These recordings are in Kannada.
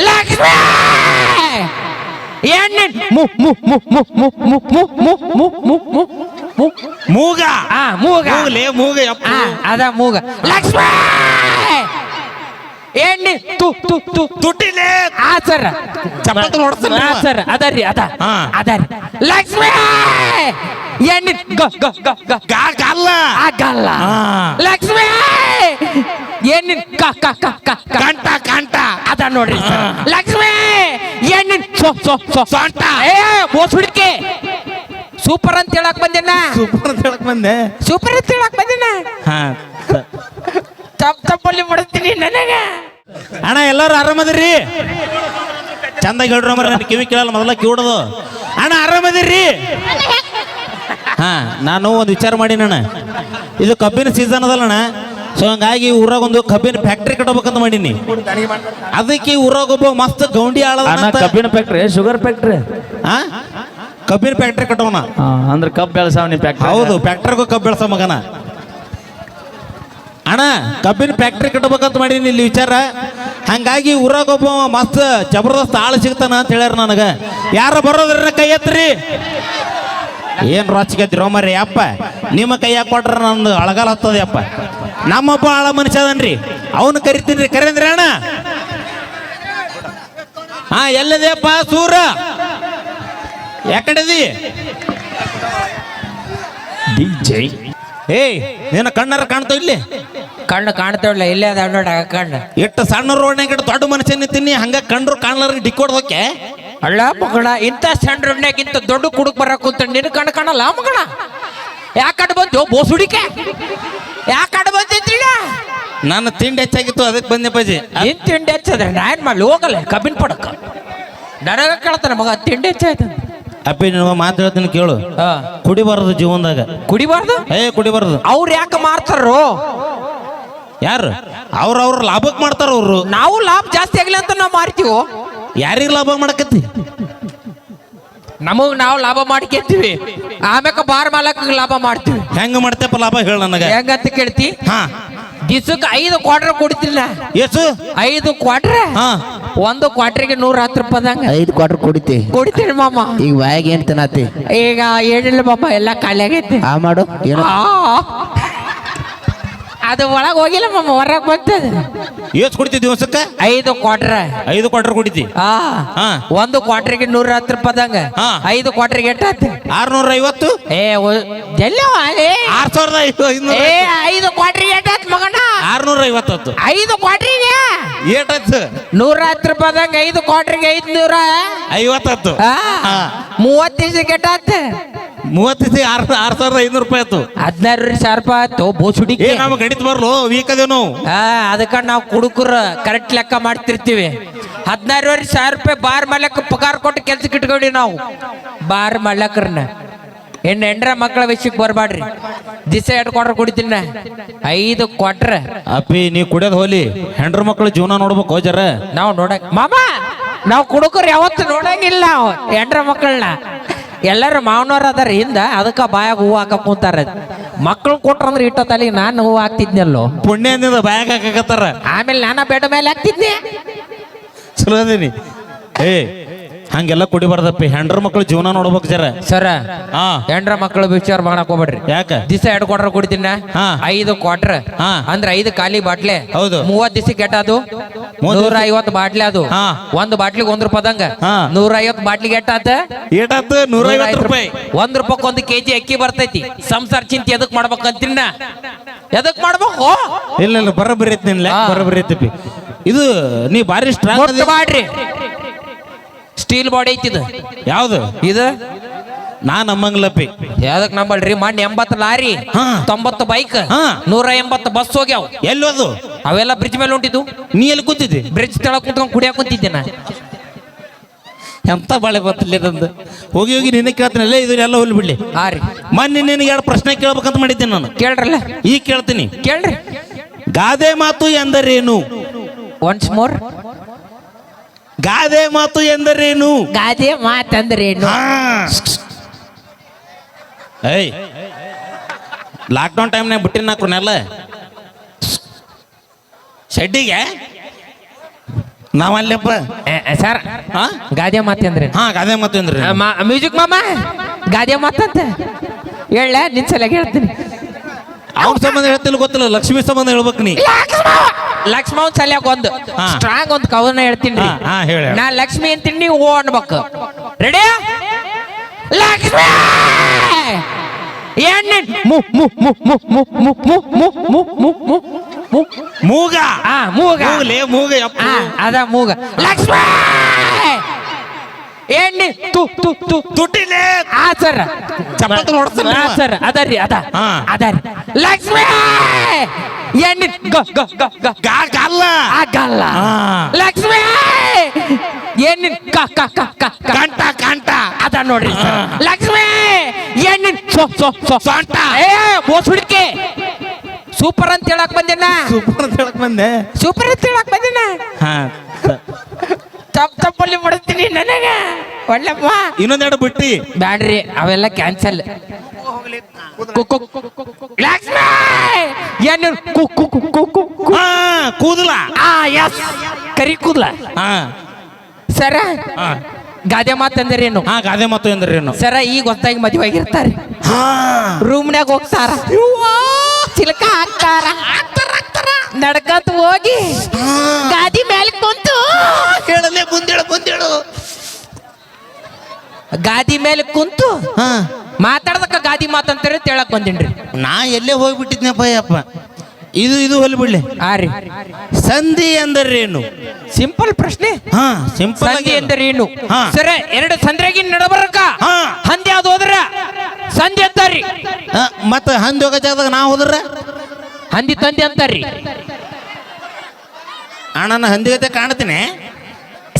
ಲಕ್ಷ್ಮಿ ಎಣ್ಣೆ ಮು ಮು ಮು ಮು ಮು ಮು ಮು ಮು ಮು ಮು ಮು ಮು ಮೂಗ ಆ ಮೂಗ ಮೂಗಲೇ ಮೂಗ ಯಪ್ಪ ಆ ಅದ ಮೂಗ ಲಕ್ಷ್ಮಿ ಎಣ್ಣೆ ತು ತು ತು ತುಟಿಲೇ ಆ ಸರ್ ಚಪಾತಿ ಹೊಡ್ಸ್ತಾನೆ ಆ. ಸರ್ ಅದರಿ ಅದ ಹಾ. ಅದರಿ ಲಕ್ಷ್ಮಿ ಎಣ್ಣೆ ಗ ಗ ಗ ಗ ಗಾಗಲ್ಲ ಆ ಹಾ. ಲಕ್ಷ್ಮಿ ಎಣ್ಣೆ ಕ ಕ ಕ ಕ ಕ. ಕಂಟ ಕಂಟ ಅದ ನೋಡ್ರಿ. ಲಕ್ಷ್ಮಿ ಎಣ್ಣೆ ಸೊ ಸೊ ಸೊ. ಸೊಂಟ. ಏ ಹುಡುಕಿ ಸೂಪರ್ ಅಂತ ಹೇಳಕ್ ಬಂದಿನ? ಸೂಪರ್ ಅಂತ ಹೇಳಕ್ ಬಂದೆ. ಸೂಪರ್ ಅಂತ ಹೇಳಕ್ ಬಂದಿನ? ಹಾ ತಪ್ಪ ತಪ್ಪಲ್ಲಿ ಬಿಡ್ತೀನಿ ನನಗ. ಅಣ್ಣ ಎಲ್ಲರೂ ಆರಾಮದಿರಿ ಚಂದ ಹೇಳ್ರಿ ಮರ ನನ್ನ ಕಿವಿ ಕೇಳಲ್ಲ ಮೊದಲ ಕಿವಿಡೋದು ಅಣ್ಣ ಆರಾಮದಿರಿ ಹಾ ನಾನು ಒಂದು ವಿಚಾರ ಮಾಡಿ ಅಣ್ಣ. ಇದು ಕಬ್ಬಿನ ಸೀಸನ್ ಅದಲ್ಲಣ್ಣ ಸೊ ಹಂಗಾಗಿ ಊರಾಗ ಒಂದು ಕಬ್ಬಿನ ಫ್ಯಾಕ್ಟ್ರಿ ಕಟ್ಟಬೇಕಂತ ಮಾಡೀನಿ. ಅದಕ್ಕೆ ಊರಾಗೊಬ್ಬ ಊರಾಗ ಒಬ್ಬ ಮಸ್ತ್ ಗೌಂಡಿ ಅಣ್ಣ ಕಬ್ಬಿನ ಫ್ಯಾಕ್ಟ್ರಿ ಶುಗರ್ ಫ್ಯಾಕ್ಟ್ರಿ ಹಾ ಕಬ್ಬಿನ ಫ್ಯಾಕ್ಟ್ರಿ ಕಟ್ಟೋಣ ಅಂದ್ರೆ ಕಬ್ಬು ಬೆಳೆಸಾವನಿ ಫ್ಯಾಕ್ಟ್ರಿ ಹೌದು ಫ್ಯಾಕ್ಟ್ರಿಗೂ ಕಬ್ಬು ಬೆಳೆಸ ಮಗನ. ಅಣ್ಣ ಕಬ್ಬಿನ ಫ್ಯಾಕ್ಟ್ರಿ ಕಟ್ಟಬೇಕಂತ ಮಾಡೀನಿ ಇಲ್ಲಿ ವಿಚಾರ. ಹಂಗಾಗಿ ಊರಾಗ ಒಬ್ಬ ಮಸ್ತ್ ಜಬರ್ದಸ್ತ್ ಆಳು ಸಿಗ್ತಾನ ಅಂತ ಹೇಳ್ಯಾರ ನನಗೆ. ಯಾರ ಬರೋದ್ರ ಕೈ ಎತ್ರಿ? ಏನ್ ರೊಚ್ಚಿಗೆದ್ದಿರೋ ಮರಿ ಅಪ್ಪ? ನಿಮ್ಮ ಕೈಯಾಗ ಕೊಟ್ರೆ ನಂದು ಅಳಗಾಲ ಹತ್ತದ ಅಪ್ಪ. ನಮ್ಮಪ್ಪ ಆಳ ಮನುಷ್ಯ ಅದನ್ರಿ. ಅವನು ಕರಿತೀನಿ ಕರೇಂದ್ರ ಅಣ್ಣ. ಹಾ ಎಲ್ಲಿದೆಯಪ್ಪ ಸೂರ? ಯಾಕಡೆದಿ? ಡಿ ಜೈ. ಏಯ್ ನಿನ್ನ ಕಣ್ಣಾರ ಕಾಣ್ತಾವ ಇಲ್ಲಿ? ಕಣ್ಣು ಕಾಣ್ತಾವಲ್ಲ ಇಲ್ಲೇ ಅದ ನೋಡ ಕಣ್ಣು. ಎಷ್ಟು ಸಣ್ಣ ರೋಡ್ನಾಗ ಇಟ್ಟು ದೊಡ್ಡ ಮನುಷ್ಯ ತಿನ್ನಿ ಹಂಗ ಕಂಡ್ರು ಕಾಣ್ಲಾರ ಡಿಕ್ಕೋಡ್ ಹೋಕೆ ಅಲ್ಲ ಮಗಣ ಇಂಥ ಇಂಥ ದೊಡ್ಡ ಕುಡುಕ್ ಬರಕ್ ಕುಂತ ನಿನ್ ಕಣ್ ಕಾಣಲ್ಲ ಮಗಣ ಯಾಕಡೆ ಬಂತು ಬೋಸುಡಿಕೆ? ಯಾಕಡೆ ಬಂದಿದ್ದೀಳ ನನ್ನ ತಿಂಡಿ ಹೆಚ್ಚಾಗಿತ್ತು ಅದಕ್ಕೆ ಬಂದೆ ಬಜಿ ಏನ್ ತಿಂಡಿ ಹೆಚ್ಚಾದ್ರೆ ನಾ ಏನ್ ಮಾಡ್ಲಿ? ಹೋಗಲ್ಲ ಕಬ್ಬಿನ ಪಡಕ. ನನಗ ಕೇಳ್ತಾನೆ ಮಗ ತಿಂಡಿ ಹೆಚ್ಚಾಯ್ತು ಅಪ್ಪಿ ನಿನಗೆ ಮಾತು ಹೇಳ್ತೀನಿ ಕೇಳು. ಹಾ. ಕುಡಿಬಾರದು ಜೀವನದಾಗ. ಕುಡಿಬಾರ್ದು? ಏ ಕುಡಿಬಾರದು. ಅವ್ರು ಯಾಕೆ ಮಾರ್ತಾರೋ? ಯಾರು? ಅವ್ರ ಅವ್ರ ಲಾಭಕ್ಕೆ ಮಾಡ್ತಾರ ಅವರು. ನಾವು ಲಾಭ ಜಾಸ್ತಿ ಆಗಲಿ ಅಂತ ನಾವು ಮಾರ್ತೀವೋ? ಯಾರಿಗೆ ಲಾಭ ಮಾಡಕತ್ತಿ? ನಮಗ್ ನಾವು ಲಾಭ ಮಾಡ್ಕೊಂತೀವಿ. ಆಮ್ಯಾಕ ಬಾರ್ ಮಾಲಕ್ ಲಾಭ ಮಾಡ್ತೀವಿ. ಹೆಂಗ ಮಾಡ್ತೇಪ್ಪ ಲಾಭ ಹೇಳ ನನಗೆ. ಹೆಂಗಂತ ಕೇಳ್ತಿ? ಹಾ. ದಿಸಕ್ಕೆ ಐದು ಕ್ವಾರ್ಟರ್ ಕೊಡ್ತಿಲ್ಲ. ಎಷ್ಟು? ಐದು ಕ್ವಾರ್ಟರ್ ಹಾ. ಒಂದು ಕ್ವಾಟ್ರಿಗೆ ನೂರ ಹತ್ತು ರೂಪಾಯಿ ಐದು ಕ್ವಾಟ್ರ್ ಕೊಡಿತಿ. ಕೊಡ್ತೀನಿ ಮಾಮ. ಈಗ ಬಾಯಾಗ ಏನ್ ತಿನ್ನತಿ ಈಗ ಏನಿಲ್ಲ ಮಾಮ ಎಲ್ಲ ಖಾಲಿ ಆಗೈತಿ ಆ ಮಾಡು ಏನೋ. ಆ. ಅದು ಒಳಗೆ ಹೋಗಿಲ್ಲ ಮಮ್ಮ ಹೊರಗೆ ಬರ್ತದೆ ಎಷ್ಟು ಕುಡಿತಿ ದಿವಸಕ್ಕೆ? ಐದು ಕ್ವಾಟ್ರ. ಐದು ಕ್ವಾಟ್ರ್ ಕುಡಿತಿ. ಆ ಹಾ. ಒಂದು ಕ್ವಾಟ್ರಿಗೆ ನೂರ ಹತ್ತು ರೂಪಾಯಿ ಹಾ. ಐದು ಕ್ವಾಟ್ರಿಗೆ ಎಷ್ಟ್ ಆತು ಆರ್ನೂರ ಐವತ್ತು ಏ ಎಲ್ಲವ ಏ? ಆರ್ ಸಾವಿರದ ಐನೂರ ಏ ಐದು ಕ್ವಾಟ್ರಿಗೆ ಎಷ್ಟ್ ಆತು ಮಗಣ್ಣ ಆರ್ನೂರ ಐವತ್ತು ಐದು ಕ್ವಾಟ್ರಿಗೆ. ಏಟತ್ತು ನೂರ ಹತ್ತು ರೂಪಾಯಿ ಐದು ಕ್ವಾಟ್ರಿಗೆ ಐದು ನೂರ ಐವತ್ತತ್ತು ಮೂವತ್ತು ದಿವಸಕ್ಕೆ ಎಷ್ಟ್ ಮೂವತ್ತು ಆರ್ ಆರ್ ಸಾವಿರದ ಐನೂರು ರೂಪಾಯಿ ಆಯ್ತು. ಹದಿನಾರು ಸಾವಿರ ರೂಪಾಯಿ ಆಯ್ತು ಬೋಸುಡಿಕೆ ಏ ನಮ್ಗೆ ಗಣಿತ ಬರ್ಲು ವೀಕ್ ಅದೇವ್ ನಾವು. ಆ ಅದಕ್ಕ ನಾವು ಕುಡುಕರ ಕರೆಕ್ಟ್ ಲೆಕ್ಕ ಮಾಡ್ತಿರ್ತೀವಿ. ಹದಿನಾರುವರೆ ಸಾವಿರ ರೂಪಾಯಿ ಬಾರ್ ಮಾಡ್ಲಕ್ಕ ಪಗಾರ ಕೊಟ್ಟು ಕೆಲ್ಸಕ್ಕೆ ಇಟ್ಕೊಂಡಿ ನಾವು. ಬಾರ್ ಮಾಡ್ಲಕ್ರನ್ನ ಹೆಣ್ಣು ಹೆಂಡ್ರ ಮಕ್ಕಳ ವಿಷಯಕ್ಕೆ ಬರಬಾಡ್ರಿ ದಿಸ ಎರಡು ಕ್ವಾರ್ಟರ್ ಕುಡಿತೀನ. ಐದು ಕೊಟ್ರೆ ಅಪ್ಪಿ ನೀ ಕುಡಿಯೋದು ಹೋಲಿ. ಹೆಂಡ್ರ ಮಕ್ಕಳು ಜೀವನ ನೋಡ್ಬೇಕು ಹೋಜರ ನಾವು ನೋಡಕ್ ಮಾಮ ನಾವು ಕುಡುಕರು ಯಾವತ್ತು ನೋಡಂಗಿಲ್ಲ ನಾವು ಎಂಡ್ರ ಮಕ್ಕಳನ್ನ. ಎಲ್ಲರೂ ಮಾವನವ್ರ ಅದಾರ ಹಿಂದ ಅದಕ್ಕೆ ಬಾಯಾಗ ಹೂವು ಹಾಕ ಕುಂತಾರ. ಮಕ್ಕಳು ಕೊಟ್ರಂದ್ರೆ ಇಟ್ಟ ತಲೆಗೆ ನಾನು ಹೂವು ಹಾಕ್ತಿದ್ನಲ್ಲೋ. ಪುಣ್ಯದಿಂದ ಬಾಯಾಗ ಹಾಕಕತ್ತಾರ. ಆಮೇಲೆ ನಾನು ಬೆಡ್ ಮೇಲೆ ಹಾಕ್ತಿದ್ದೆ. ಚಲೋ ಅದೀನಿ. ಏ ಹಂಗೆಲ್ಲ ಕುಡಿಬಾರ್ದಪ್ಪ. ಹೆಂಡ್ರ ಮಕ್ಕಳು ಜೀವನ ನೋಡ್ಬೇಕು ಜರ. ಸರ ಹಾ. ಹೆಂಡ್ರ ಮಕ್ಕಳು ವಿಚಾರ ಮಾಡಕ್ ಹೋಗ್ಬೇಡ್ರಿ. ಯಾಕ? ದಿವಸ ಎರಡು ಕ್ವಾರ್ಟರ್ ಕುಡಿತೀನ ಹಾ. ಐದು ಕೊಟ್ರ ಹಾ. ಅಂದ್ರೆ ಐದು ಖಾಲಿ ಬಾಟ್ಲೆ. ಹೌದು. ಮೂವತ್ ದಿವಸ ಗೆಟ್ ಮೂವತ್ತ್ ನೂರ ಐವತ್ತು ಬಾಟ್ಲೆ ಅದು. ಹಾ. ಒಂದು ಬಾಟ್ಲಿಗೆ ಒಂದ್ ರೂಪಾಯ್ದಂಗ ಹಾ. ನೂರ ಐವತ್ತು ಬಾಟ್ಲಿಗೆ ಗೆಟ್ ಏಟಾತು ನೂರ ಐವತ್ ರೂಪಾಯಿ. ಒಂದ್ ರೂಪಾಯಿ ಒಂದ್ ಕೆಜಿ ಅಕ್ಕಿ ಬರ್ತೈತಿ. ಸಂಸಾರ ಚಿಂತೆ ಎದಕ್ ಮಾಡ್ಬೇಕಂತಿನ ಎದಕ್ ಮಾಡ್ಬೇಕು? ಇಲ್ಲ ಇಲ್ಲ ಬರಬರಿ ಐತಿ ನಿನ್ಲೆ. ಹಾ. ಬರಬರಿ ಐತಿ ಇದು ನೀ ಬಾರಿ ಸ್ಟ್ರಾಂಗ್ ಮುಟ್ಟು ಮಾಡ್ರಿ. ಸ್ಟೀಲ್ ಬಾಡಿ ಐತಿ ಇದು. ಯಾವ್ದು? ಇದು? ನಾ ನಮ್ಮಂಗ್ಲಪ್ಪಿ. ಯಾವ್ದಕ್ ನಂಬಲ್ರಿ? ಮಣ್ಣು ಎಂಬತ್ತು ಲಾರಿ ಹಾ. ತೊಂಬತ್ತು ಬೈಕ್ ಹಾ. ನೂರ ಎಂಬತ್ತು ಬಸ್ ಹೋಗ್ಯಾವ. ಎಲ್ಲೋದು ಅವೆಲ್ಲ ಬ್ರಿಡ್ಜ್ ಮೇಲೆ ಉಂಟಿದ್ದು. ನೀ ಎಲ್ಲಿ ಕೂತಿದ್ದಿ? ಬ್ರಿಡ್ಜ್ ತಳ ಕುತ್ಕೊಂಡು ಕುಡಿಯಾಕ ಕುಂತಿದ್ದೆ ನಾ. ಎಂತ ಬಾಳೆ ಬತ್ತಿಲ್ಲ ಇದಂದು ಹೋಗಿ ಹೋಗಿ ನಿನ್ನ ಕೇಳ್ತೀನಲ್ಲ ಇದು ಎಲ್ಲ ಹುಲ್ ಬಿಡ್ಲಿ. ಹಾ ರೀ. ಮೊನ್ನೆ ನಿನಗೆ ಎರಡು ಪ್ರಶ್ನೆ ಕೇಳ್ಬೇಕಂತ ಮಾಡಿದ್ದೀನಿ ನಾನು. ಕೇಳ್ರಲ್ಲ. ಈಗ ಕೇಳ್ತೀನಿ. ಕೇಳ್ರಿ. ಗಾದೆ ಮಾತು ಎಂದರೇನು? ಒನ್ಸ್ ಮೋರ್ ಗಾದೆ ಮಾತು ಎಂದರೇನು? ಗಾದೆ ಮಾತಂದ್ರೇನು. ಏಯ್. ಲಾಕ್ಡೌನ್ ಟೈಮ್ನಾಗ ಬಿಟ್ಟಿನ ನಾಲ್ಕನೆಲ್ಲ ಶೆಡ್ಡಿಗೆ? ನಾವಲ್ಲಪ್ಪ? ಸರ್. ಹಾ? ಗಾದೆ ಮಾತು ಅಂದ್ರೆ ಹಾ ಗಾದೆ ಮಾತು ಅಂದ್ರೆ ಮ್ಯೂಸಿಕ್ ಮಾಮ? ಗಾದೆ ಮಾತಂತ? ಹೇಳ ನಿನ್ ಸಲ ಹೇಳ್ತೀನಿ. ಅವ್ನ ಸಂಬಂಧ ಹೇಳ್ತಿಲ್ಲ ಗೊತ್ತಿಲ್ಲ ಲಕ್ಷ್ಮಿ ಸಂಬಂಧ ಹೇಳ್ಬೇಕು ನೀ ಲಕ್ಷ್ಮಣ ಸಲ್ಯಾಕ ಒಂದು ಹಾ. ಸ್ಟ್ರಾಂಗ್ ಒಂದು ಕವನ ಹೇಳ್ತೀನಿ ಹಾ, ಹಾ, ಹೇಳು, ಹೇಳು. ನಾ ಲಕ್ಷ್ಮಿ ಅಂತೀನಿ ನೀವು ಓ ಅನ್ಬೇಕು ರೆಡಿ ಲಕ್ಷ್ಮಿ ಎಣ್ಣೆ ಮು ಮು ಮು ಮು ಮು ಮು ಮು ಮು ಮು ಮು ಮು ಮು ಮೂಗ ಆ ಮೂಗ ಮೂಗಲೇ ಮೂಗ ಯಪ್ಪ ಆ, ಅದ ಮೂಗ ಲಕ್ಷ್ಮಿ ಎಣ್ಣೆ ತು ತು ತು. ತುಟಿಲೇ ಆ ಸರ್ ಚಪ್ಪಲ್ತ ಹೊಡ್ಸ್ತಾನೆ ಆ ಅವ. ಸರ್ ಅದರಿ ಅದ. ಹಾ. ಅದರಿ ಲಕ್ಷ್ಮಿ! ಎಣ್ಣೆ ಗ ಗ ಗ ಗ. ಗಾ ಗಲ್ಲ. ಆಗಲ್ಲ ಹಾ. ಲಕ್ಷ್ಮಿ! ಎಣ್ಣೆ ಕ ಕ ಕ ಕ ಕ. ಕಂಟ ಕಂಟ ಅದ ನೋಡ್ರಿ ಸರ್. ಲಕ್ಷ್ಮಿ! ಎಣ್ಣೆ ಸೊ ಸೊ ಸೊ. ಸೊಂಟ. ಏ ಬೋಸ್ ಹುಡುಕಿ. ಸೂಪರ್ ಅಂತ ಹೇಳಕ್ ಬಂದಿನ? ಸೂಪರ್ ಅಂತ ಹೇಳಕ್ ಬಂದೆ. ಸೂಪರ್ ಅಂತ ಹೇಳಕ್ ಬಂದಿನ? ಹಾ. ತಪ್ಪ ತಪ್ಪಲ್ಲಿ ಬಿಡ್ತೀನಿ ನನಗ. ಒಳ್ಳೆಪ್ಪ. ಇನ್ನೊಂದೆರಡು ಬಿಟ್ಟಿ. ಬ್ಯಾಡ್ರಿ ಅವೆಲ್ಲ ಕ್ಯಾನ್ಸಲ್. ಏನು ಕು ಕು ಕು ಕು ಕು ಕು. ಹಾ ಕೂದಲ. ಆ ಎಸ್ ಕರಿ ಕೂದಲ. ಹಾ. ಸರ ಗಾದೆ ಗಾದೆ ಮಾತಂದ್ರೇನು ಹಾ ಗಾದೆ ಮಾತು ಅಂದ್ರೇನು ಸರ ಈಗ ಗೊತ್ತಾಗಿ ಮದುವೆ ಆಗಿರ್ತಾರೆ. ರೂಮ್ನಾಗ ರೂಮ್ನ್ಯಾಗ ಹೋಗ್ತಾರ. ಚಿಲಕ ಹಾಕ್ತಾರ. ನಡ್ಕತ್ ಹೋಗಿ ಗಾದಿ ಮೇಲೆ ಕುಂತು. ಹೇಳಲೆ ಮುಂದೇಳು ಮುಂದೇಳು. ಗಾದಿ ಮೇಲೆ ಕುಂತು ಹಾ. ಮಾತಾಡ್ದಕ್ಕ ಗಾದಿ ಮಾತಂತೇಳಿ ಹೇಳಕ್ ಬಂದಿನ್ರಿ. ನಾ ಎಲ್ಲೇ ಹೋಗ್ಬಿಟ್ಟಿದ್ನಪ್ಪ ಯಪ್ಪ ಇದು ಇದು ಹೊಲ್ಬಿಡ್ಲಿ ಆ ರೀ. ಸಂಧಿ ಅಂದರೇನು ಸಿಂಪಲ್ ಪ್ರಶ್ನೆ. ಹಾ ಸಿಂಪಲ್ ಸಂಧಿ ಎಂದರೇನು? ಹಾ. ಸರಿ ಎರಡು ಸಂದ್ರಾಗಿನ್ ನಡಬರಕ ಹಾ. ಹಂದಿ ಅದು ಹೋದ್ರ? ಸಂಧಿ ಅಂತಾರ್ರಿ. ಮತ್ತ ಹಂದಿ ಹೋಗೋ ಜಾಗದಾಗ ನಾ ಹೋದ್ರ? ಹಂದಿ ತಂದಿ ಅಂತಾರ್ರಿ. ಅಣ್ಣ ಹಂದಿಗತೆ ಹಂದಿ ಗತೆ ಕಾಣ್ತೀನಿ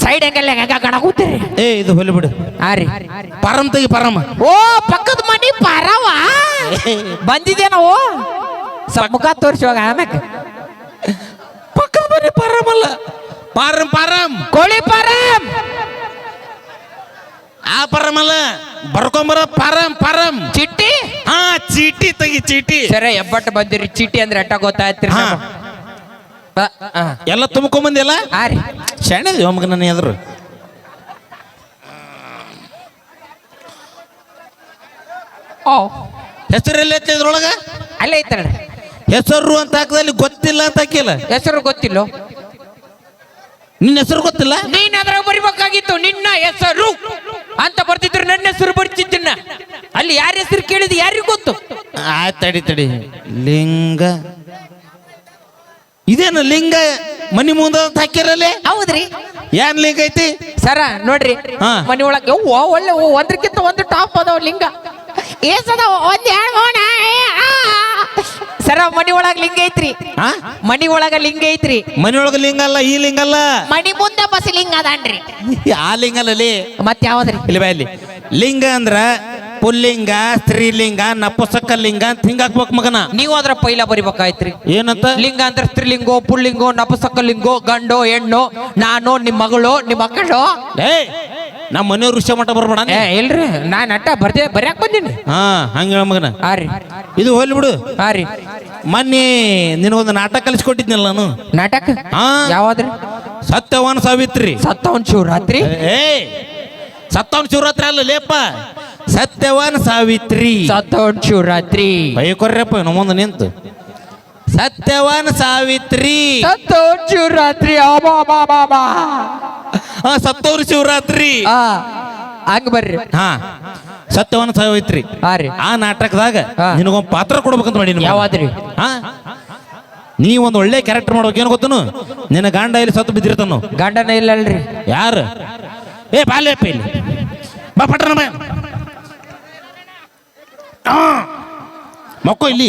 ಸೈಡ್ ಹೆಂಗಲ್ಲ ಹೆಂಗ ಏ ಇದು ಹೊಲಿ ಬಿಡು. ಆ ರೀ. ಪರಮ್ ತೆಗಿ ಪರಮ ಓ ಪಕ್ಕದ ಮನಿ ಪಾರವ? ಬಂದಿದೆ ನಾವು ಮುಖ ತೋರಿಸುವಾಗ ಆಮ್ಯಾಕ ಪಕ್ಕದ ಮನಿ ಪರಮಲ್ಲ ಪಾರಂ ಪಾರಂ. ಕೋಳಿ ಪಾರಂ. ಆ ಪರಮಲ್ಲ ಬರ್ಕೊಂಬರ ಪರಂ ಪರಂ. ಚಿಟ್ಟಿ ಹಾ ಚೀಟಿ ತೆಗಿ ಚೀಟಿ. ಸರಿ ಎಬ್ಬಟ್ಟು ಬಂದಿರಿ. ಚೀಟಿ ಅಂದ್ರೆ ಅಟ್ಟ ಗೊತ್ತಾಯ್ತಿರಿ ಹಾ. ಎಲ್ಲ ತುಂಬ್ಕೊಂಬಂದಿಲ್ಲ ಶಾಣೆ ಮಗ ನನ್ನ ಎದುರು ಓ. ಹೆಸರು ಎಲ್ಲಿ ಐತಿ ಇದ್ರೊಳಗ? ಅಲ್ಲೇ ಐತಲ್ರಿ ಹೆಸರು ಅಂತ ಹಾಕದಲ್ಲಿ ಗೊತ್ತಿಲ್ಲ ಅಂತ ಹಾಕಿಲ್ಲ. ಹೆಸರು ಗೊತ್ತಿಲ್ಲ? ನಿನ್ನ ಹೆಸರು ಗೊತ್ತಿಲ್ಲ? ನೀನ್ ಅದ್ರಾಗ ಬರಿಬೇಕಾಗಿತ್ತು ನಿನ್ನ ಹೆಸರು. ಅಂತ ಬರ್ತಿದ್ರು ನನ್ನ ಹೆಸರು ಬರ್ತಿದ್ದನ್ನ. ಅಲ್ಲಿ ಯಾರ ಹೆಸರು ಕೇಳಿದ್ ಯಾರಿಗೂ ಗೊತ್ತು? ಆ ತಡಿ ತಡಿ. ಲಿಂಗ ಇದೇನು ಲಿಂಗ ಮನಿ ಮುಂದ ಹಾಕಿರಲ್ಲೇ ಹೌದ್ರಿ. ಏನ್ ಲಿಂಗ ಐತಿ? ಸರ ನೋಡ್ರಿ. ಹಾ. ಮನಿ ಒಳಗೆ ಯವ್ವ ಒಳ್ಳೆ ಒಂದ್ರಕ್ಕಿಂತ ಒಂದು ಟಾಪ್ ಅದಾವ ಲಿಂಗ. ಏಸದ ಒಂದ್ ಎರಡು ಮೂರ, ಆ. ಸರ ಮನಿ ಒಳಗ ಲಿಂಗ ಐತ್ರಿ. ಹಾ? ಮನಿ ಒಳಗ ಲಿಂಗ ಐತ್ರಿ. ಒಳಗ ಲಿಂಗ ಅಲ್ಲ ಈ ಲಿಂಗ ಅಲ್ಲ? ಮನಿ ಮುಂದ ಬಸ್ ಲಿಂಗ ಅದಾನ್ರಿ. ಆ ಲಿಂಗ ಅಲ್ಲಲಿ ಮತ್ ಯಾವ್ದ್ರಿ ಇಲ್ಲಿ ಬಾ ಇಲ್ಲಿ. ಲಿಂಗ ಅಂದ್ರ ಪುಲ್ಲಿಂಗ ಸ್ತ್ರೀಲಿಂಗ ನಪುಸಕ ಲಿಂಗ ಅಂತ ಹಿಂಗ ಹಾಕ್ಬೇಕು ಮಗನ. ನೀವು ಅದ್ರ ಪೈಲ ಬರಿಬೇಕಾಯ್ತ್ರಿ. ಏನಂತ? ಲಿಂಗ ಅಂದ್ರೆ ಸ್ತ್ರೀಲಿಂಗೋ ಪುಲ್ಲಿಂಗೋ ನಪುಸಕ ಲಿಂಗೋ ಗಂಡೋ ಹೆಣ್ಣು ನಾನು ನಿಮ್ ಮಗಳು ನಿಮ್ಮ ಮಕ್ಕಳು ಏ ನಮ್ಮ ಮನೆಯವ್ರ ವಿಷಯ ಮಠ ಬರ್ಬೇಡ ಏ ಇಲ್ರಿ ನಾ ಅಟ್ಟ ಬರ್ದೆ ಬರ್ಯಾಕ ಬಂದೀನಿ. ಹಾ ಹಂಗ ಹೇಳ ಮಗನ. ಹಾ ರೀ. ಇದು ಹೋಗ್ಲಿ ಬಿಡು. ಹಾ ರೀ. ಮೊನ್ನೆ ನಿನಗೊಂದು ನಾಟಕ ಕಲಿಸ್ಕೊಟ್ಟಿದ್ನಲ್ಲ ನಾನು. ನಾಟಕ? ಹಾ. ಯಾವಾದ್ರಿ? ಸತ್ಯವನ್ ಸಾವಿತ್ರಿ. ಸತ್ತವನ್ ಶಿವರಾತ್ರಿ? ಏ ಸತ್ತವನ್ ಶಿವರಾತ್ರಿ ಅಲ್ಲ ಲೇಪ. ಸತ್ಯವಾನ ಸಾವಿತ್ರಿ. ಸತ್ತವನ್ ಶಿವರಾತ್ರಿ. ಬೈಕೊರ್ರಪ್ಪ ನಮ್ಮೊಂದು ಮುಂದೆ ನಿಂತು. ಸತ್ಯವನ್ ಸಾವಿತ್ರಿ. ಸತ್ತವನ್ ಶಿವರಾತ್ರಿ. ಹಾ ಸತ್ತವ್ರ ಶಿವರಾತ್ರಿ. ಹಂಗ ಬರ್ರಿ. ಹಾ ಸತ್ಯವಾನ್ ಸಾವಿತ್ರಿ. ಹಾ ರೀ. ಆ ನಾಟಕದಾಗ ಹಾ. ನಿನಗೊಂದು ಪಾತ್ರ ಕೊಡ್ಬೇಕಂತ ಮಾಡಿ ಯಾವಾದ್ರಿ? ಹಾ. ನೀ ಒಂದು ಒಳ್ಳೆ ಕ್ಯಾರೆಕ್ಟರ್ ಮಾಡ್ಬೇಕು ಏನು ಗೊತ್ತನು? ನಿನ್ನ ಗಂಡ ಇಲ್ಲಿ ಸತ್ತು ಬಿದ್ದಿರ್ತಾನು ಗಂಡನ ಇಲ್ಲಲ್ರಿ. ಯಾರು? ಏ ಬಾಲ್ಯಪ್ಪ ಇಲ್ಲಿ. ಬಾ ಪಟ್ಟಣ ಬಾ. ಮಕ್ಕೋ ಇಲ್ಲಿ.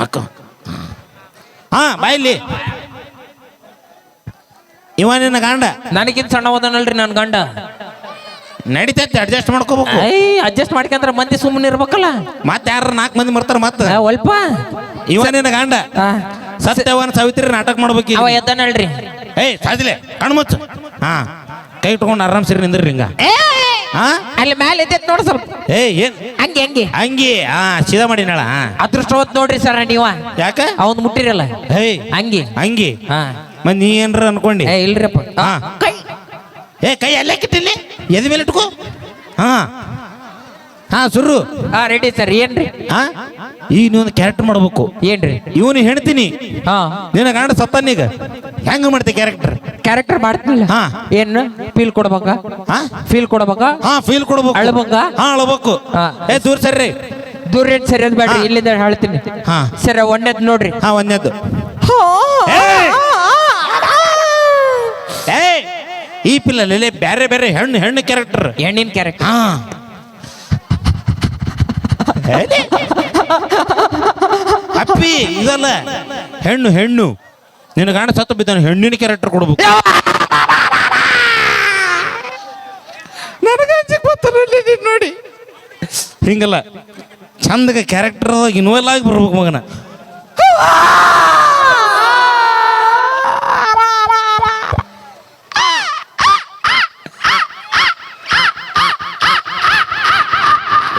ಮಕ್ಕೋ. ಹಾ ಬಾಯ್ ಇಲ್ಲಿ. ಇವ ನಿನ್ನ ಗಂಡ. ನನಗಿಂತ ಸಣ್ಣ ಹೋದನಲ್ರಿ ನನ್ನ ಗಂಡ. ನಡಿತೈತಿ ಅಡ್ಜಸ್ಟ್ ಮಾಡ್ಕೋಬೇಕು. ಐ ಅಡ್ಜಸ್ಟ್ ಮಾಡ್ಕೊಂಡ್ರೆ ಮಂದಿ ಸುಮ್ಮನೆ ಇರ್ಬೇಕಲ್ಲ. ಮತ್ತೆ ಯಾರ ನಾಲ್ಕು ಮಂದಿ ಬರ್ತಾರೆ ಮತ್ತೆ? ಒಲ್ಪ. ಇವ ನಿನ್ನ ಗಂಡ. ಸತ್ಯವನ್ ಸಾವಿತ್ರಿ ನಾಟಕ ಮಾಡ್ಬೇಕು ಅವ ಹೇಳ್ರಿ ಏಯ್ ಸಾಧಿಲೆ ಕಣ್ಮುಚ್ಚು ಹಾ ಕೈ ಇಟ್ಕೊಂಡು ಆರಾಮ್ ಸಿರಿ ನಿಂದ್ರಿ ಹಿಂಗ. ಏ, ಹಾ? ಅಲ್ಲಿ ಮೇಲೆ ಇದ್ದೈತೆ ನೋಡು ಸ್ವಲ್ಪ. ಏಯ್ ಏನ್? ಹಂಗೆ ಹಂಗೆ. ಹಂಗಿ ಹಾ ಸೀದಾ ಮಾಡಿನಾಳ ಅದೃಷ್ಟವತ್ ನೋಡ್ರಿ ಸರ್ ನೀವ. ಯಾಕ? ಅವನ್ ಮುಟ್ಟಿರಲ್ಲ. ಹೇ ಹಂಗೆ. ಹಂಗಿ. ಹಾ. ಮತ್ ನೀ ಏನ್ರ ಅನ್ಕೊಂಡಿ. ಏ ಇಲ್ರಿಪ್ಪ. ಹಾ. ಕೈ. ಏ ಕೈ ಅಲ್ಲೇ ಕಿಟ್ಟಿಲ್ಲಿ ಎದ ಮೇಲೆ ಇಟ್ಕೋ. ಹಾ. ಹಾ ಸುರು ಹಾ ರೆಡಿ ಸರ್ ಏನ್ರಿ? ಹಾ ಈಗ ನೀವೊಂದು ಕ್ಯಾರೆಕ್ಟರ್ ಮಾಡ್ಬೇಕು. ಏನ್ರಿ? ಇವನು ಹೆಣ್ತೀನಿ. ಹಾ. ನಿನ್ನ ಗಂಡ ಸತ್ತಾನೀಗ ಹೆಂಗ ಮಾಡ್ತಿ ಕ್ಯಾರೆಕ್ಟರ್ ಕ್ಯಾರೆಕ್ಟರ್ ಮಾಡ್ತೀನಿ ಹಾ. ಏನು? ಫೀಲ್ ಕೊಡ್ಬೇಕಾ? ಹಾ. ಫೀಲ್ ಕೊಡ್ಬೇಕಾ? ಹಾ ಫೀಲ್ ಕೊಡ್ಬೇಕು. ಅಳ್ಬೇಕ? ಹಾ ಅಳ್ಬೇಕು. ಹಾ. ಏ ದೂರ ಸರ್ರಿ ದೂರ ಏನ್ ಸರಿ ಅದ್ ಬೇಡ್ರಿ. ಇಲ್ಲಿಂದ ಹೇಳ್ತೀನಿ. ಹಾ. ಸರ್ ಒಂದೇದ್ ನೋಡ್ರಿ. ಹಾ ಒಂದೇದ್ದು ಏ ಈ ಪಿಲ್ಲಲ್ಲಿ ಬೇರೆ ಬೇರೆ ಹೆಣ್ಣು ಹೆಣ್ಣು ಕ್ಯಾರೆಕ್ಟರ್ ಹೆಣ್ಣಿನ ಕ್ಯಾರೆಕ್ಟರ್ ಹಾ. ಅಪ್ಪಿ ಇದಲ್ಲ. ಹೆಣ್ಣು ಹೆಣ್ಣು. ನಿನ್ನ ಗಾಣ ಸತ್ತು ಬಿದ್ದಾನೆ ಹೆಣ್ಣಿನ ಕ್ಯಾರೆಕ್ಟರ್ ಕೊಡ್ಬೇಕು. ನನಗೆ ಅಂಜಿಕ್ ಬರ್ತಾರಲ್ಲಿ ನೀನ್ ನೋಡಿ. ಹಿಂಗಲ್ಲ. ಚಂದಗ ಕ್ಯಾರೆಕ್ಟರ್ ಇನ್ವಾಲ್ವ್ ಆಗಿ ಬರ್ಬೇಕು ಮಗನ.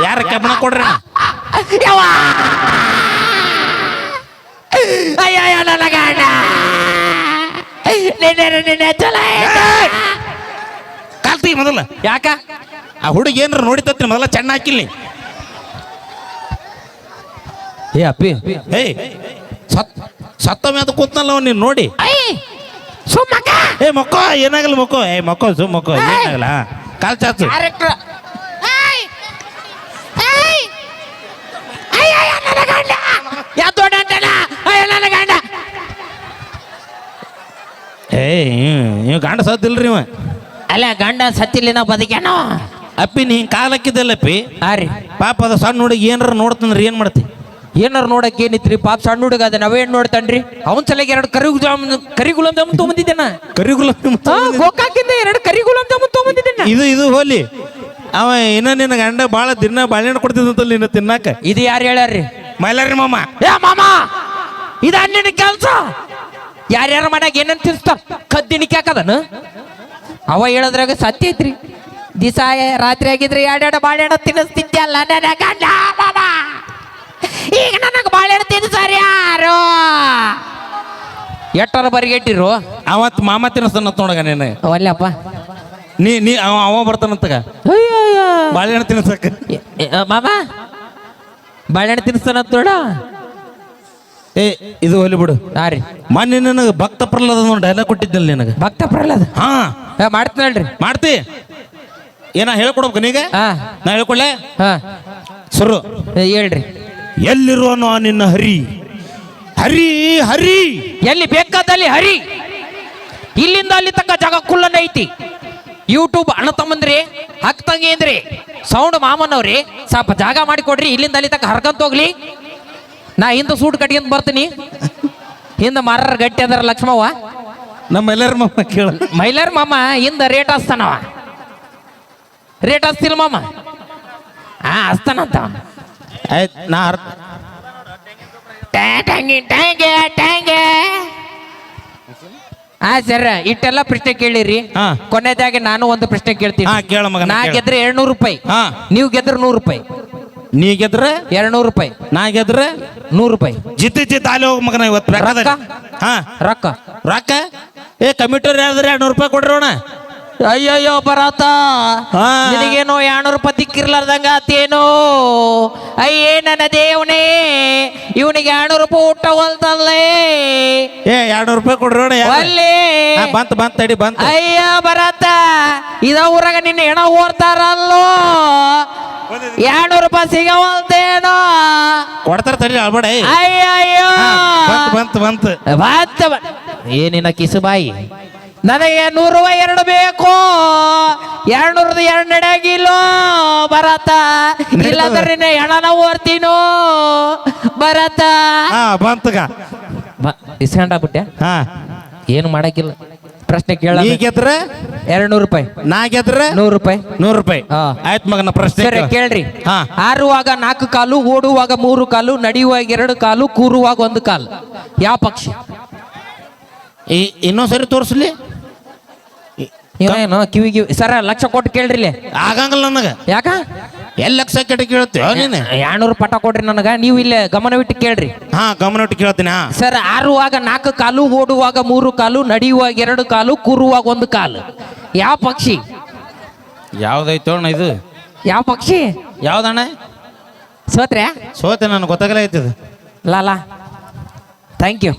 ಯಾರ ಕೆಬ್ಬಣ ಕೊಡ್ರಿ? ಅಣ್ಣ? ಅಯ್ಯೋ ನನ್ನ ಗಂಡ! ನಿನ್ನೆ ನಿನ್ನೆ ಚಲೋ ಕಾಲ್ ಮೊದಲ. ಯಾಕ? ಆ ಹುಡುಗ ಏನಾರ ನೋಡಿತತ್ರಿ ಮೊದಲ ಚೆನ್ನ ಹಾಕಿಲ್ಲ ಏ ಅಪ್ಪಿ. ಏಯ್ ಸತ್ ಸತ್ತ ಮ್ಯಾದ ಕೂತ್ನಲ್ಲ ಅವ್ನು ನೀನು ನೋಡಿ. ಸುಮ್ಮಕ್ಕ ಏ ಮಕ್ಕೋ ಏನಾಗಲ್ಲ ಮಕ್ಕೋ. ಏ ಮಕ್ಕೋ ಸುಮ್ಮಕ್ಕೋ ಮಕ್ಕೋ ಏನಾಗಲ್ಲ ಕಾಲ್ ಚಾಚು. ಕ್ಯಾರೆಕ್ಟರ್ ಅಯ್ಯೋ ನನ್ನ ಗಂಡ ಏ ನೀವು ಗಂಡ ಸತ್ತಿಲ್ರಿ ಇವ. ಅಲ್ಲ ಗಂಡ ಸತ್ತಿಲ್ಲ ನಾವು ಬದುಕ್ಯಾನೋ? ಅಪ್ಪಿ ನೀ ಕಾಲಕ್ಕಿದ್ದಲ್ಲಪ್ಪಿ ಹಾ ರೀ. ಪಾಪ ಅದ ಸಣ್ಣ ಹುಡುಗ ಏನಾರ ನೋಡ್ತಂದ್ರೆ ಏನ್ ಮಾಡ್ತಿ? ಏನಾರು ನೋಡಕ್ ಏನಿತ್ರಿ? ಪಾಪ ಸಣ್ಣ ಹುಡುಗ ಅದ ನಾವೇನ್ ನೋಡ್ತಾನ್ರಿ? ಅವನ್ ಸಲಗೆ ಎರಡು ಕರಿ ಗುಲಾಮ್ ಕರಿ ಗುಲಾಮ್ ಜಾಮೂನ್ ತೊಗೊಂಬಂದಿದ್ದೇನ? ಕರಿಗುಲ ಗುಲಾಮ್ ಗೋಕಾಕಿಂದ ಎರಡು ಕರಿ ಗುಲಾಮ್ ಜಾಮೂನ್ ತೊಗೊಂಬಂದಿದ್ದೇನ? ಇದು ಇದು ಹೋಲಿ. ಅವ ಇನ್ನ ನಿನ್ನ ಗಂಡ ಭಾಳ ದಿನ ಬಾಳೆಹಣ್ಣು ಕೊಡ್ತಿದ್ದಂತಲ್ಲ ನಿನ್ನ ತಿನ್ನಾಕ. ಇದು ಯಾರು ಹೇಳ್ಯಾರ್ರಿ? ಮೈಲಾರಿ ಮಾಮ. ಏ ಮಾಮ ಇದು ಅಣ್ಣಿನ ಕೆಲಸ? ಯಾರ್ಯಾರ ಮನ್ಯಾಗ ಏನಂತ ತಿನ್ಸ್ತಾರ? ಕದ್ದಿನ ಹಾಕದನು? ಅವ ಹೇಳದ್ರಾಗ ಸತ್ಯ ಐತ್ರಿ. ದಿಸ ರಾತ್ರಿ ಆಗಿದ್ರೆ ಎರಡೆರಡು ಬಾಳೆಹಣ್ಣು ತಿನ್ನಿಸ್ತಿದ್ಯಲ್ಲ ನನಗ? ಗಂಡ ಈಗ ನನಗೆ ಬಾಳೆಹಣ್ಣು ತಿನ್ಸಾರ ಯಾರು ಎಟ್ಟರ ಬರಿಗೆಟ್ಟಿರು ಅವತ್ ಮಾಮ ತಿನ್ನಿಸ್ತಾನ ನೋಡಗ ನೀನು. ಒಲ್ಲಪ್ಪ ನೀ ನೀ ಅವ ಅವ ಬರ್ತಾನಂತಗ ಬಾಳೆಹಣ್ಣು ತಿನ್ಸಕ್ಕ ಮಾಮ. ಬಾಳೆಹಣ್ಣು ತಿನ್ನಿಸ್ತಾನ ನೋಡ. ಏ ಇದು ಹೊಲಿ ಬಿಡು. ಹಾ ರೀ. ಮೊನ್ನೆ ನನಗೆ ಭಕ್ತ ಪ್ರಹ್ಲಾದ ಡೈಲಾಗ್ ಕೊಟ್ಟಿದ್ದಲ್ಲ ನಿನಗೆ. ಭಕ್ತ ಪ್ರಹ್ಲಾದ? ಹಾ. ಮಾಡ್ತೀನಲ್ರಿ ಮಾಡ್ತಿ? ಏನ ಹೇಳ್ಕೊಡ್ಬೇಕು ನೀಗೆ ಹಾ. ನಾ ಹೇಳ್ಕೊಳ್ಳೆ ಹಾ. ಸರು. ಏ, ಹೇಳ್ರಿ. ಎಲ್ಲಿರುವನೋ ನಿನ್ನ ಹರಿ? ಹರಿ ಹರಿ. ಎಲ್ಲಿ ಬೇಕಾದಲ್ಲಿ ಹರಿ. ಇಲ್ಲಿಂದ ಅಲ್ಲಿ ತನಕ ಜಾಗ ಕುಲ್ಲನ ಐತಿ. ಯೂಟ್ಯೂಬ್ ಅಣ್ಣ ತಮ್ಮಂದ್ರಿ ಹಕ್ ತಂಗಿ ಅಂದ್ರಿ ಸೌಂಡ್ ಮಾಮನವ್ರಿ ಸ್ವಲ್ಪ ಜಾಗ ಮಾಡಿಕೊಡ್ರಿ ಇಲ್ಲಿಂದ ಅಲ್ಲಿ ತನಕ ಹರ್ಕಂತ ಹೋಗ್ಲಿ. ನಾ ಹಿಂದ ಸೂಟ್ ಕಟ್ಕೊಂಡ್ ಬರ್ತೀನಿ. ಹಿಂದ ಮಾರರ ಗಟ್ಟಿ ಅದಾರ ಲಕ್ಷ್ಮವ್ವ. ನಮ್ಮ ಮೈಲಾರ ಮಾಮ ಕೇಳ. ಮೈಲಾರ ಮಾಮ ಹಿಂದ ರೇಟ್ ಹಸ್ತಾನವ ರೇಟ್ ಹಸ್ತಿಲ್ಲ ಮಾಮ? ಹಾ ಹಸ್ತಾನಂತ ಆಯ್ತು ನಾ ಅರ್ಥ ಟ್ಯಾಂಗಿ ಟ್ಯಾಂಗೆ ಟ್ಯಾಂಗೆ ಹಾ ಸರ್ ಇಟ್ಟೆಲ್ಲ ಪ್ರಶ್ನೆ ಕೇಳಿರಿ. ಹಾ. ಕೊನೆದಾಗಿ ನಾನು ಒಂದು ಪ್ರಶ್ನೆ ಕೇಳ್ತೀನಿ. ಹಾ ಕೇಳು ಮಗನ ನಾ ಕೇಳ. ಗೆದ್ರೆ ಎರಡ್ನೂರು ರೂಪಾಯಿ. ಹಾ. ನೀವು ಗೆದ್ರೆ ನೂರು ರೂಪಾಯಿ. ನೀ ಗೆದ್ರೆ ಎರಡ್ನೂರು ರೂಪಾಯಿ. ನಾ ಗೆದ್ರೆ ನೂರು ರೂಪಾಯಿ. ಜಿತ್ತಿ ಜಿತ್ ಅಲ್ಲಿ ಹೋಗ್ ಮಗನ ಇವತ್ತು? ಹಾ. ರೊಕ್ಕ. ರೊಕ್ಕ? ಏ ಕಮಿಟರ್ ಯಾವ್ದಾರೆ ಎರಡ್ನೂರು ರೂಪಾಯಿ ಕೊಡ್ರಿ ಅಣ್ಣ. ಅಯ್ಯಯ್ಯೋ ಬರಾತ. ನಿನಗೇನೋ ಎರಡ್ನೂರು ರೂಪಾಯಿ ತಿಕ್ಕಿರ್ಲಾರ್ದಂಗ ಆತೇನೋ? ಅಯ್ಯೇ ನನ್ನ ದೇವನೇ ಇವನಿಗೆ ಎರಡ್ನೂರು ರೂಪಾಯಿ ಊಟ ಹೊಲ್ತಲ್ಲೇ ಏ ಎರಡು ನೂರು ರೂಪಾಯಿ ಕೊಡ್ರೋಣ ಅಣ್ಣ ಬಂತ ಬಂತ ತಡಿ ಬಂತ. ಅಯ್ಯ ಬರಾತ ಇದ ಊರಾಗ ನಿನ್ನ ಹೆಣ ಓಡ್ತಾರಲ್ಲೋ? ಎರಡ್ನೂರು ರೂಪಾಯಿ ಸಿಗವಲ್ತೇನೋ ಕೊಡ್ತಾರ ತಡಿ ಅಳ್ಬೇಡ. ಅಯ್ಯಯ್ಯೋ. ಬಂತ ಬಂತ ಬಂತ. ಬಂತ್ ಏನಿನ ಕಿಸುಬಾಯಿ. ನನಗೆ ನೂರು ಎರಡು ಬೇಕು. ಎರಡು ನೂರದ ಎರಡು ನಡೆಯಾಗಿಲ್ಲೋ ಬರತಾ ಇಲ್ಲಂದ್ರೆ ಹೆಣನ ಓರ್ತೀನೋ ಬರತ ಬಂತಗ ಇಸ್ಕೊಂಡಾಗ್ಬಿಟ್ಟೆ ಹಾ. ಏನು ಮಾಡಕ್ಕಿಲ್ಲ. ಪ್ರಶ್ನೆ ಕೇಳ. ನೀ ಗೆದ್ರೆ? ಎರಡು ನೂರು ರೂಪಾಯಿ. ನಾ ಗೆದ್ರೆ? ನೂರು ರೂಪಾಯಿ. ನೂರು ರೂಪಾಯಿ. ಆಯ್ತು ಮಗನ ಪ್ರಶ್ನೆ ಸರಿ ಕೇಳು. ಕೇಳ್ರಿ. ಹಾ. ಹಾರುವಾಗ ನಾಲ್ಕು ಕಾಲು ಓಡುವಾಗ ಮೂರು ಕಾಲು ನಡೆಯುವಾಗ ಎರಡು ಕಾಲು ಕೂರುವಾಗ ಒಂದು ಕಾಲು. ಯಾವ ಪಕ್ಷಿ? ಈ- ಇನ್ನೊಂದ್ಸರಿ ತೋರಿಸ್ಲಿ. ಏನು ಕಿವಿ ಕಿವಿ ಸರ ಲಕ್ಷ ಕೊಟ್ಟು ಕೇಳ್ರಿ ಇಲ್ಲಿ. ಆಗಂಗಿಲ್ಲ ನನಗ. ಯಾಕ? ಎಲ್ಲಿ ಲಕ್ಷ ಕೆಟ್ಟ ಕೇಳ್ತೀವ ನೀನು. ಎರಡ್ನೂರು ಪಟ ಕೊಡ್ರಿ ನನಗ ನೀವು ಇಲ್ಲೇ ಗಮನವಿಟ್ಟು ಕೇಳ್ರಿ. ಹಾ ಗಮನವಿಟ್ಟು ಕೇಳ್ತೀನಿ ಹಾ. ಸರ್ ಆರುವಾಗ ನಾಲ್ಕು ಕಾಲು ಓಡುವಾಗ ಮೂರು ಕಾಲು ನಡೆಯುವಾಗ ಎರಡು ಕಾಲು ಕೂರುವಾಗ ಒಂದು ಕಾಲು. ಯಾವ ಪಕ್ಷಿ? ಯಾವ್ದೈತೋ ಅಣ್ಣ ಇದು. ಯಾವ ಪಕ್ಷಿ? ಯಾವ್ದಣ್ಣ? ಸೋತ್ರೆ ಸೋತೆ ನನಗೆ ಗೊತ್ತಾಗಲೇ ಐತದ ಲಾಲಾ ಥ್ಯಾಂಕ್ ಯು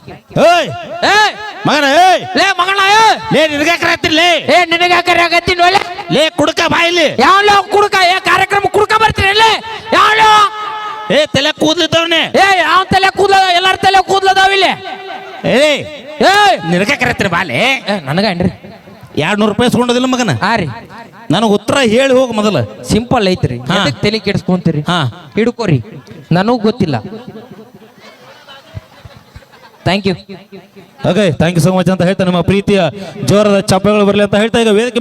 ಏಯ್! ಏ ಮಗನ ಏಯ್ ಲೇ ಮಗಳ ಏ! ಲೇ ನಿನಗಾಕರತ್ತಿಲ್ಲ ಲೇ! ಏ ನಿನಗೆ ಕರೆಯಾಗತ್ತೀನಿ ಒಳ್ಳೆ ಲೇ ಕುಡ್ಕ ಬಾಯಿಲಿ ಯಾವ್ಲೋ ಕುಡ್ಕ ಏ ಕಾರ್ಯಕ್ರಮ ಕುಡ್ಕ ಬರ್ತೀನಿ ಅಲ್ಲೇ ಯಾವ ಏ ತಲೆ ಕೂದ್ಲಿದ್ದವನೇ ಏ ಯಾವ ತಲೆ ಕೂದ್ಲ ಎಲ್ಲಾರ ತಲೆ ಕೂದ್ಲದಾವ ಇಲ್ಲಿ? ಏ ಏ! ನಿನಗ ಕರೆತ್ರಿ ಬಾಲೆ ನನಗ ಏನ್ರಿ? ಎರಡ್ ನೂರು ರೂಪಾಯಿ ಇಸ್ಕೊಂಡದಿಲ್ಲ ಮಗನ? ಹಾ ರೀ. ನನಗೆ ಉತ್ತರ ಹೇಳಿ ಹೋಗು ಮೊದಲು. ಸಿಂಪಲ್ ಐತ್ರಿ. ಹಾ. ತಲೆ ಕೆಡಿಸ್ಕೊಂತೀರಿ? ಹಾ. ಹಿಡ್ಕೋರಿ. ನನಗೂ ಗೊತ್ತಿಲ್ಲ. Thank you okay thank you so much ಅಂತ ಹೇಳ್ತಾ ನಮ್ಮ ಪ್ರೀತಿಯ ಜೋರದ ಚಪ್ಪಗಳು ಬರಲಿ ಅಂತ ಹೇಳ್ತಾ ಈಗ ವೇದಿಕೆ